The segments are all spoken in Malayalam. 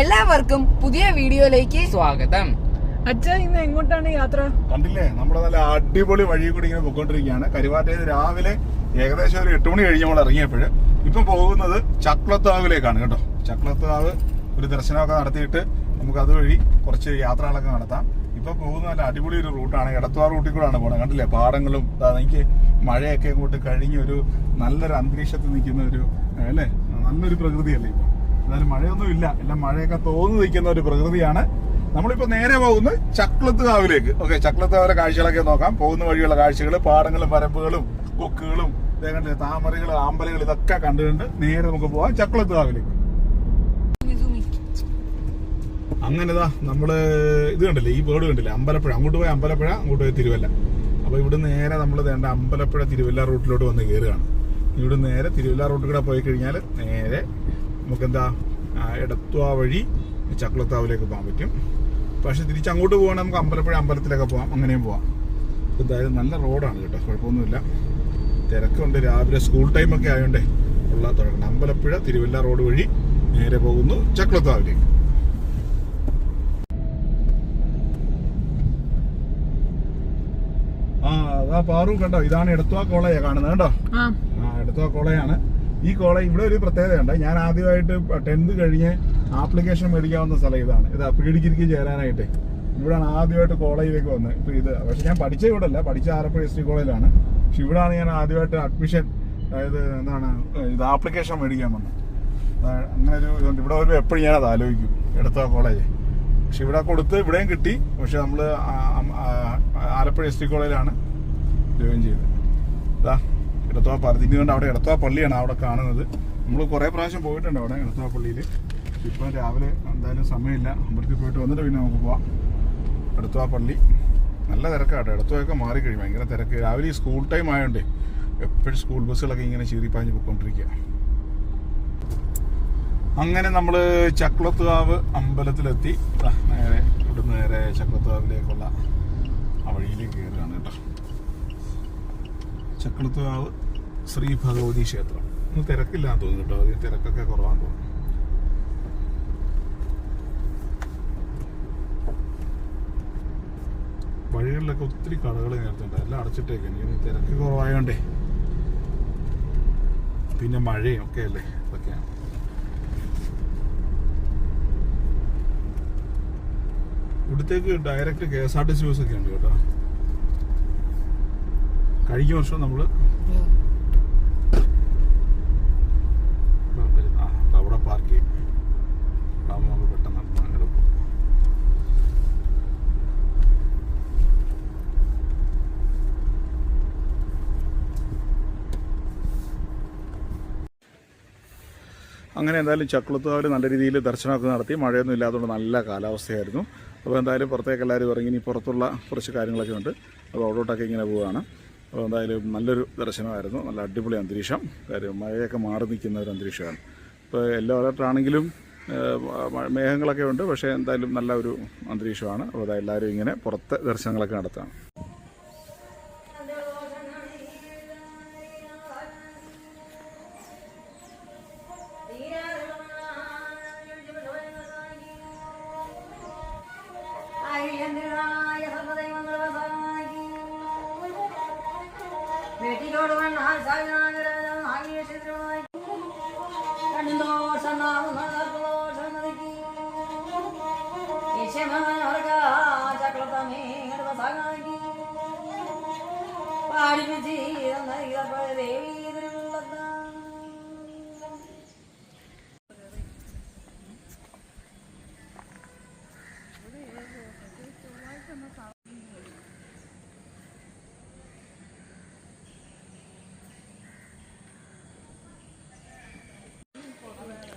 എല്ലാവർക്കും പുതിയ വീഡിയോയിലേക്ക് സ്വാഗതം. അച്ഛാ ഇന്ന് എങ്ങോട്ടാണ് യാത്ര? കണ്ടില്ലേ? നമ്മുടെ നല്ല അടിപൊളി വഴി കൂടി ഇങ്ങനെ പോയിക്കൊണ്ടിരിക്കുകയാണ്. കരുവാറ്റയിൽ രാവിലെ ഏകദേശം ഒരു എട്ട് മണി കഴിഞ്ഞ് നമ്മൾ ഇറങ്ങിയപ്പോൾ ഇപ്പം പോകുന്നത് ചക്ലത്താവിലേക്കാണ് കേട്ടോ. ചക്ലത്താവ് ഒരു ദർശനമൊക്കെ നടത്തിയിട്ട് നമുക്ക് അതുവഴി കുറച്ച് യാത്രകളൊക്കെ നടത്താം. ഇപ്പൊ പോകുന്ന നല്ല അടിപൊളി ഒരു റൂട്ടാണ്. എടത്വാ റൂട്ടിൽ കൂടാണ് പോകുന്നത് കണ്ടില്ലേ? പാടങ്ങളും എനിക്ക് മഴയൊക്കെ കൂട്ട് കഴിഞ്ഞ് ഒരു നല്ലൊരു അന്തരീക്ഷത്തിൽ നിൽക്കുന്ന ഒരു അല്ലേ? നല്ലൊരു പ്രകൃതിയല്ലേ ഇപ്പൊ. എന്നാലും മഴയൊന്നും ഇല്ല എല്ലാം മഴയൊക്കെ തോന്നു നിൽക്കുന്ന ഒരു പ്രകൃതിയാണ്. നമ്മളിപ്പോൾ നേരെ പോകുന്നത് ചക്ലത്ത് കാവിലേക്ക് ഓക്കെ ചക്ലത്ത് കാവിലെ കാഴ്ചകളൊക്കെ നോക്കാം. പോകുന്ന വഴിയുള്ള കാഴ്ചകൾ പാടങ്ങളും പരമ്പുകളും കൊക്കുകളും ദേ കണ്ടില്ലേ താമരകൾ ആമ്പലുകൾ ഇതൊക്കെ കണ്ടുകൊണ്ട് നേരെ നമുക്ക് പോവാം ചക്ലത്ത് കാവിലേക്ക് അങ്ങനെതാ നമ്മൾ ഇത് കണ്ടില്ലേ ഈ വേർഡ് കണ്ടില്ലേ അമ്പലപ്പുഴ. അങ്ങോട്ട് പോയി അമ്പലപ്പുഴ അങ്ങോട്ട് പോയി തിരുവല്ല. അപ്പൊ ഇവിടെ നേരെ നമ്മൾ വേണ്ട അമ്പലപ്പുഴ തിരുവല്ല റൂട്ടിലോട്ട് വന്ന് കയറുകയാണ് ഇവിടെ നേരെ തിരുവല്ല റൂട്ടിൽ കൂടെ പോയി കഴിഞ്ഞാൽ നേരെ നമുക്കെന്താ എടത്വ വഴി ചക്കുളത്താവിലേക്ക് പോകാൻ പറ്റും. പക്ഷെ തിരിച്ച് അങ്ങോട്ട് പോകണം നമുക്ക് അമ്പലപ്പുഴ അമ്പലത്തിലൊക്കെ പോകാം അങ്ങനെയും പോവാം. എന്തായാലും നല്ല റോഡാണ് കേട്ടോ കുഴപ്പമൊന്നുമില്ല. തിരക്കുണ്ട് രാവിലെ സ്കൂൾ ടൈമൊക്കെ ആയതുകൊണ്ടേ ഉള്ള തുടങ്ങണം അമ്പലപ്പുഴ തിരുവല്ല റോഡ് വഴി നേരെ പോകുന്നു ചക്കുളത്താവിലേക്ക് ആ അതാ പാറു കണ്ടോ? ഇതാണ് എടത്തുവാ കോളയ കാണുന്നത് കേട്ടോ ആ. എടത്തുവാ കോളേജാണ് കോളയാണ്. ഈ കോളേജ് ഇവിടെ ഒരു പ്രത്യേകതയുണ്ട് ഞാൻ ആദ്യമായിട്ട് ടെൻത്ത് കഴിഞ്ഞ് ആപ്ലിക്കേഷൻ മേടിക്കാവുന്ന സ്ഥലം ഇതാണ്. ഇതാ പീഡിക്കിരിക്ക് ചേരാനായിട്ട്. ഇവിടാണ് ആദ്യമായിട്ട് കോളേജിലേക്ക് വന്നത്. ഇപ്പൊ ഇത് പക്ഷെ ഞാൻ പഠിച്ച ഇവിടെ അല്ല. പഠിച്ച ആലപ്പുഴ എസ് ടി കോളേജിലാണ് പക്ഷെ ഇവിടെയാണ് ഞാൻ ആദ്യമായിട്ട് അഡ്മിഷൻ അതായത് എന്താണ് ഇത് ആപ്ലിക്കേഷൻ മേടിക്കാൻ വന്നത്. അങ്ങനെ ഒരു ഇതുണ്ട്. ഇവിടെ ഒരു എപ്പോഴും ഞാനത് ആലോചിക്കും. എടുത്ത കോളേജ്? പക്ഷെ ഇവിടെ കൊടുത്ത് ഇവിടെയും കിട്ടി. പക്ഷെ നമ്മൾ ആലപ്പുഴ എസ് ടി കോളേജിലാണ് ജോയിൻ ചെയ്തത്. ഇതാ ഇടത്തുവ പറഞ്ഞു കൊണ്ട് അവിടെ ഇടത്തുവാ പള്ളിയാണ് അവിടെ കാണുന്നത്. നമ്മൾ കുറേ പ്രാവശ്യം പോയിട്ടുണ്ട് അവിടെ ഇടത്തുവാ പള്ളിയിൽ ഇപ്പം രാവിലെ എന്തായാലും സമയമില്ല. അമ്പലത്തിൽ പോയിട്ട് വന്നിട്ട് പിന്നെ നമുക്ക് പോവാം. ഇടത്തുവാ പള്ളി. നല്ല തിരക്കാട്ടോ. എടത്തുവയൊക്കെ മാറിക്കഴിഞ്ഞു ഭയങ്കര തിരക്ക്. രാവിലെ ഈ സ്കൂൾ ടൈം ആയതുകൊണ്ട് എപ്പോഴും സ്കൂൾ ബസ്സുകളൊക്കെ ഇങ്ങനെ ചീറിപ്പാഞ്ഞ് പോയിക്കൊണ്ടിരിക്കുക അങ്ങനെ നമ്മൾ ചക്കുളത്തുകാവ് അമ്പലത്തിലെത്തി. നേരെ ഇവിടുന്ന് നേരെ ചക്കുളത്തുകാവിലേക്കുള്ള ആ വഴിയിലേക്ക് കയറുകയാണ് കേട്ടോ. ചക്കുളത്തുകാവ് ശ്രീ ഭഗവതി ക്ഷേത്രം. ഇന്ന് തിരക്കില്ലാന്ന് തോന്നുന്നു കേട്ടോ. അതിന് തിരക്കൊക്കെ കുറവാന്ന് തോന്നുന്നു. വഴികളിലൊക്കെ ഒത്തിരി കടകൾ നേരത്തുണ്ട് എല്ലാം അടച്ചിട്ടേക്ക്. എനിക്ക് തിരക്ക് കുറവായോണ്ടേ. പിന്നെ മഴയും ഒക്കെ അല്ലേ? ഇതൊക്കെയാണ് ഇവിടത്തേക്ക് direct K S R T C bus ഒക്കെ ഉണ്ട് കേട്ടോ. കഴിഞ്ഞ വർഷം നമ്മൾ ആ അവിടെ പാർക്ക് ചെയ്യും അതാവുമ്പോ നമുക്ക് പെട്ടെന്ന് നടക്കാൻ എളുപ്പം അങ്ങനെ എന്തായാലും ചക്കുളത്തുകാർ നല്ല രീതിയിൽ ദർശനമൊക്കെ നടത്തി. മഴയൊന്നും ഇല്ലാത്തതുകൊണ്ട് നല്ല കാലാവസ്ഥയായിരുന്നു. അപ്പോൾ എന്തായാലും പുറത്തേക്ക് എല്ലാവരും ഇറങ്ങി ഇനി പുറത്തുള്ള കുറച്ച് കാര്യങ്ങളൊക്കെ ഉണ്ട്. അപ്പോൾ അവിടോട്ടൊക്കെ ഇങ്ങനെ പോവുകയാണ് അപ്പോൾ എന്തായാലും നല്ലൊരു ദർശനമായിരുന്നു. നല്ല അടിപൊളി അന്തരീക്ഷം. കാര്യം മഴയൊക്കെ മാറി നിൽക്കുന്ന ഒരു അന്തരീക്ഷമാണ്. ഇപ്പോൾ യെല്ലോ അലർട്ടാണെങ്കിലും മേഘങ്ങളൊക്കെ ഉണ്ട്. പക്ഷേ എന്തായാലും നല്ല ഒരു അന്തരീക്ഷമാണ്. അപ്പോൾ എല്ലാവരും ഇങ്ങനെ പുറത്തെ ദർശനങ്ങളൊക്കെ നടത്തുകയാണ്.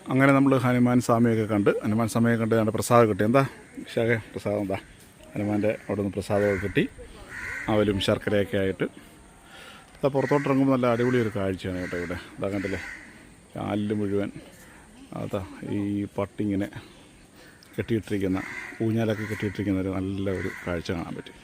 അങ്ങനെ നമ്മൾ ഹനുമാൻ സ്വാമിയൊക്കെ കണ്ട് ഹനുമാൻ സ്വാമിയെ കണ്ട് ഞങ്ങളുടെ പ്രസാദം കിട്ടി. എന്താ ശാഖ പ്രസാദം എന്താ? ഹനുമാന്റെ അവിടെ നിന്ന് പ്രസാദമൊക്കെ കിട്ടി. അവലും ശർക്കരയൊക്കെ ആയിട്ട് അതാ പുറത്തോട്ടിറങ്ങുമ്പോൾ നല്ല അടിപൊളി ഒരു കാഴ്ചയാണ് കേട്ടോ ഇവിടെ. ഇതാ കണ്ടില്ലേ? കാലിൽ മുഴുവൻ അതാ ഈ പട്ടിങ്ങനെ കെട്ടിയിട്ടിരിക്കുന്ന ഊഞ്ഞാലൊക്കെ കെട്ടിയിട്ടിരിക്കുന്ന ഒരു നല്ല ഒരു കാഴ്ച കാണാൻ പറ്റും.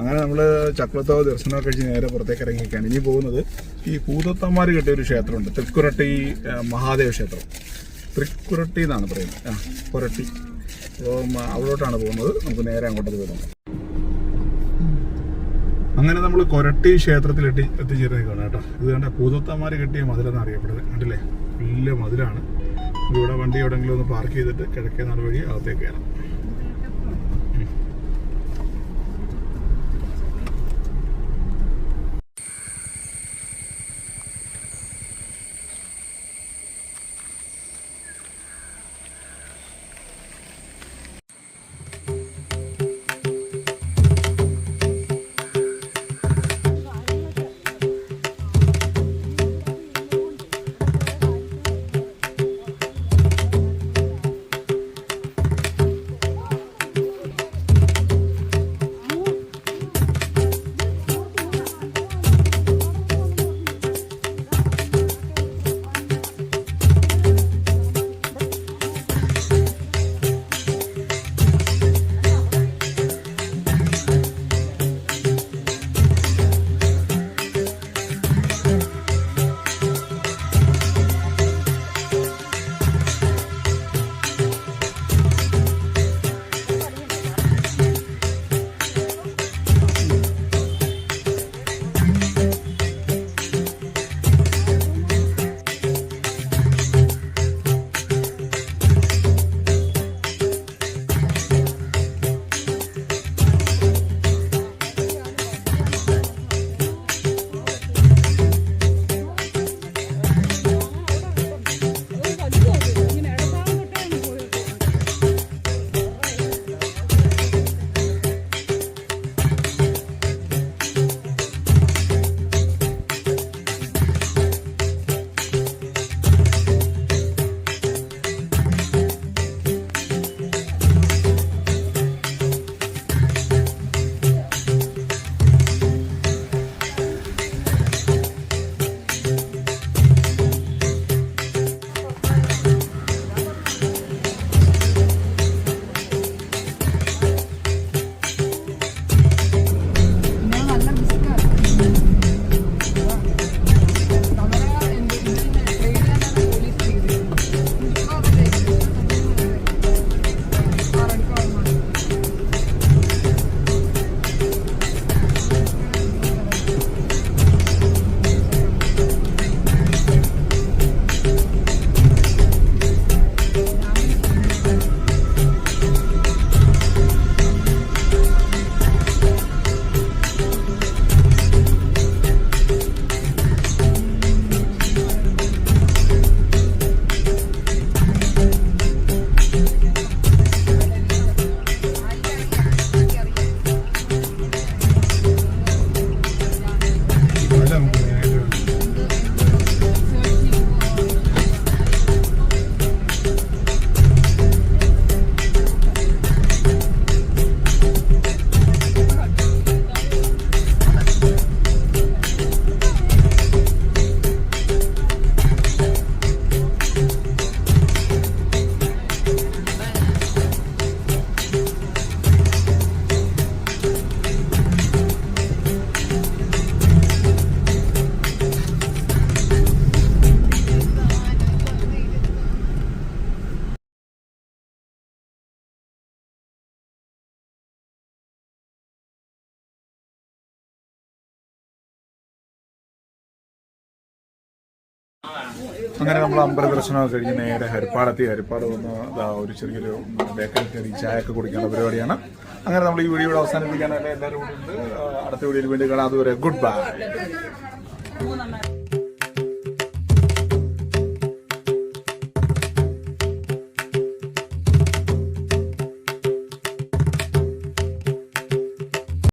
അങ്ങനെ നമ്മൾ ചക്രത്തോവ് ദർശനമൊക്കെ കഴിച്ച് നേരെ പുറത്തേക്ക് ഇറങ്ങിയൊക്കെയാണ് ഇനി പോകുന്നത് ഈ പൂതത്തന്മാർ കെട്ടിയ ഒരു ക്ഷേത്രമുണ്ട്. തൃക്കുരട്ടി മഹാദേവ ക്ഷേത്രം. തൃക്കുരട്ടി എന്നാണ് പറയുന്നത്. ആ കുരട്ടി. അപ്പോൾ അവിടോട്ടാണ് പോകുന്നത്. നമുക്ക് നേരെ അങ്ങോട്ടത് പോകുന്നത് അങ്ങനെ നമ്മൾ കൊരട്ടി ക്ഷേത്രത്തിൽ എത്തി എത്തിച്ചേർന്നേക്കാണ് കേട്ടോ. ഇത് കണ്ട പൂതത്തന്മാർ കെട്ടിയ മതിലെന്ന് അറിയപ്പെടുന്നത്. കണ്ടില്ലേ? വലിയ മതിലാണ്. ഇവിടെ വണ്ടി എവിടെയെങ്കിലും ഒന്ന് പാർക്ക് ചെയ്തിട്ട് കിഴക്കേ നാട് വഴി അകത്തേക്ക് കയറാം. അങ്ങനെ നമ്മൾ അമ്പല ദർശനമൊക്കെ കഴിഞ്ഞ് നേരെ ഹരിപ്പാടെത്തി. ഹരിപ്പാട് വന്ന് ഒരു ചെറിയൊരു ബേക്കറി കയറി ചായ ഒക്കെ കുടിക്കാനുള്ള പരിപാടിയാണ്. അങ്ങനെ നമ്മൾ ഈ വീഡിയോ അവസാനിപ്പിക്കാനായിട്ട് എല്ലാവരും കൂടി ഉണ്ട്. അടുത്ത വീഡിയോയിൽ വേണ്ടി കാണാം. അതുവരെ ഗുഡ് ബൈ